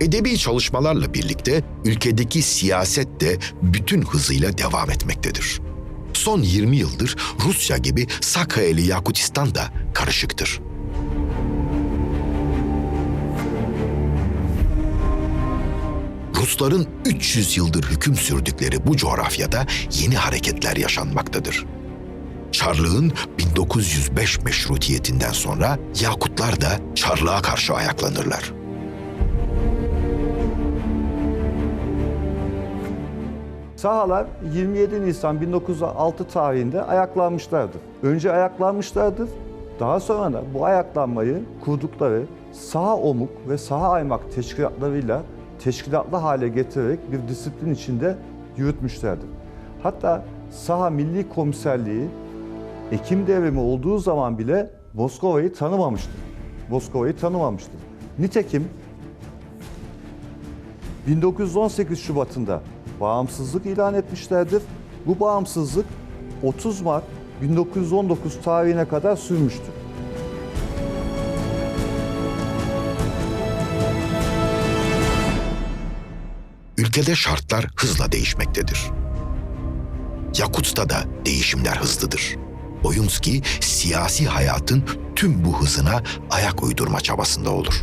Edebi çalışmalarla birlikte ülkedeki siyaset de bütün hızıyla devam etmektedir. Son 20 yıldır Rusya gibi Sakha ile Yakutistan da karışıktır. Rusların 300 yıldır hüküm sürdükleri bu coğrafyada yeni hareketler yaşanmaktadır. Çarlığın 1905 meşrutiyetinden sonra Yakutlar da Çarlığa karşı ayaklanırlar. Sahalar 27 Nisan 1906 tarihinde ayaklanmışlardır. Önce ayaklanmışlardır, daha sonra da bu ayaklanmayı kurdukları saha omuk ve saha aymak teşkilatlarıyla teşkilatlı hale getirerek bir disiplin içinde yürütmüşlerdir. Hatta saha milli komiserliği Ekim devrimi olduğu zaman bile Moskova'yı tanımamıştır. Moskova'yı tanımamıştır. Nitekim 1918 Şubat'ında bağımsızlık ilan etmişlerdir. Bu bağımsızlık 30 Mart 1919 tarihine kadar sürmüştür. Ülkede şartlar hızla değişmektedir. Yakut'ta da değişimler hızlıdır. Oyunski siyasi hayatın tüm bu hızına ayak uydurma çabasında olur.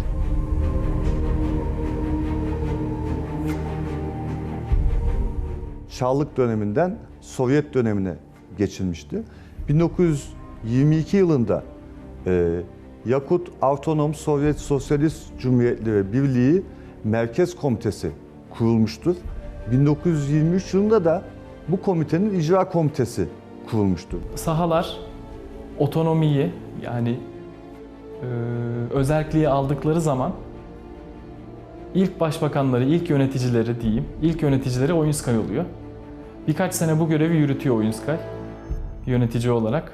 Çarlık döneminden Sovyet dönemine geçilmişti. 1922 yılında e, Yakut Avtonom Sovyet Sosyalist Cumhuriyetleri Birliği Merkez Komitesi kurulmuştur. 1923 yılında da bu komitenin icra komitesi kurulmuştur. Sahalar otonomiyi yani e, özelliği aldıkları zaman ilk başbakanları, ilk yöneticileri diyeyim, ilk yöneticileri Oyunskay oluyor. Birkaç sene bu görevi yürütüyor Oyunskay yönetici olarak.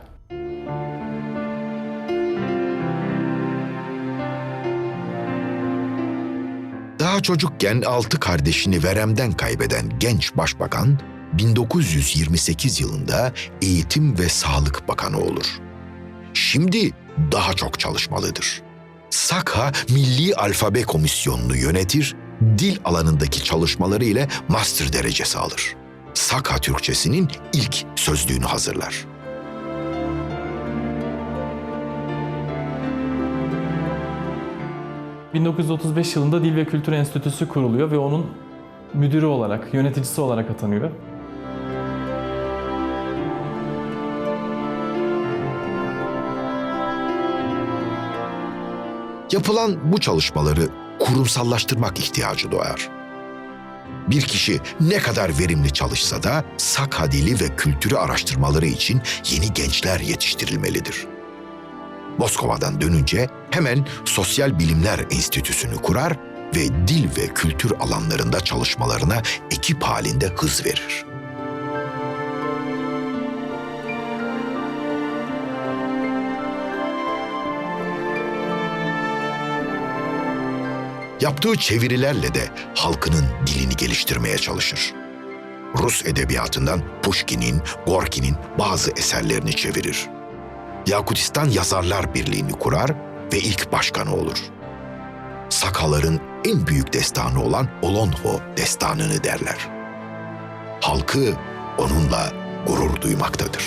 Daha çocukken altı kardeşini veremden kaybeden genç başbakan 1928 yılında Eğitim ve Sağlık Bakanı olur. Şimdi daha çok çalışmalıdır. Sakha Milli Alfabe Komisyonu'nu yönetir, dil alanındaki çalışmaları ile master derecesi alır. Sakha Türkçesinin ilk sözlüğünü hazırlar. ...1935 yılında Dil ve Kültür Enstitüsü kuruluyor ve onun müdürü olarak, yöneticisi olarak atanıyor. Yapılan bu çalışmaları kurumsallaştırmak ihtiyacı doğar. Bir kişi ne kadar verimli çalışsa da Sakha dili ve kültürü araştırmaları için yeni gençler yetiştirilmelidir. Moskova'dan dönünce hemen Sosyal Bilimler Enstitüsü'nü kurar ve dil ve kültür alanlarında çalışmalarına ekip halinde hız verir. Yaptığı çevirilerle de halkının dilini geliştirmeye çalışır. Rus edebiyatından Pushkin'in, Gorki'nin bazı eserlerini çevirir. Yakutistan Yazarlar Birliği'ni kurar ve ilk başkanı olur. Sakaların en büyük destanı olan Olonho destanını derler. Halkı onunla gurur duymaktadır.